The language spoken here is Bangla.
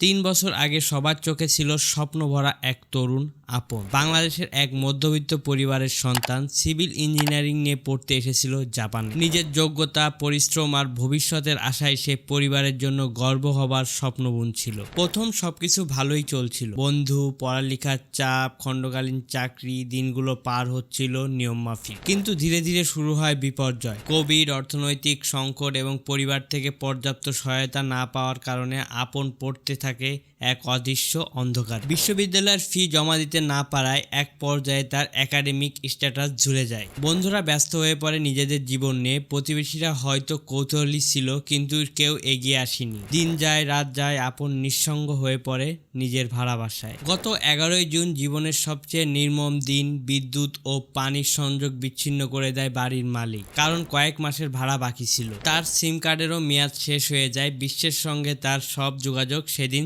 তিন বছর আগে সবার চোখে ছিল স্বপ্ন ভরা এক তরুণ আপন। বাংলাদেশের এক মধ্যবিত্ত পরিবারের সন্তান সিভিল ইঞ্জিনিয়ারিং নিয়ে পড়তে এসেছিল জাপানে। নিজের যোগ্যতা, পরিশ্রম আর ভবিষ্যতের আশায় সে পরিবারের জন্য গর্ব হবার স্বপ্ন বুনছিল প্রথম সবকিছু ভালোই চলছিল। বন্ধু, পড়ালেখার চাপ, খণ্ডকালীন চাকরি, দিনগুলো পার হচ্ছিল নিয়ম মাফিক। কিন্তু ধীরে ধীরে শুরু হয় বিপর্যয়। কোভিড, অর্থনৈতিক সংকট এবং পরিবার থেকে পর্যাপ্ত সহায়তা না পাওয়ার কারণে আপন পড়তে থাকে, এক অদৃশ্য অন্ধকার। বিশ্ববিদ্যালয়ের ফি জমা দিতে না পারায় এক পর্যায়ে তার একাডেমিক স্ট্যাটাস ঝুলে যায়। বন্ধুরা ব্যস্ত হয়ে পড়ে নিজেদের জীবন নিয়ে। প্রতিবেশীরা হয়তো কৌতূহলী ছিল, কিন্তু কেউ এগিয়ে আসেনি। দিন যায়, রাত যায়, আপন নিঃসঙ্গ হয়ে পড়ে নিজের ভাড়া বাসায় গত এগারোই জুন জীবনের সবচেয়ে নির্মম দিন বিদ্যুৎ ও পানির সংযোগ বিচ্ছিন্ন করে দেয় বাড়ির মালিক। কারণ কয়েক মাসের ভাড়া বাকি ছিল। তার সিম কার্ডেরও মেয়াদ শেষ হয়ে যায়। বিশ্বের সঙ্গে তার সব যোগাযোগ সেদিন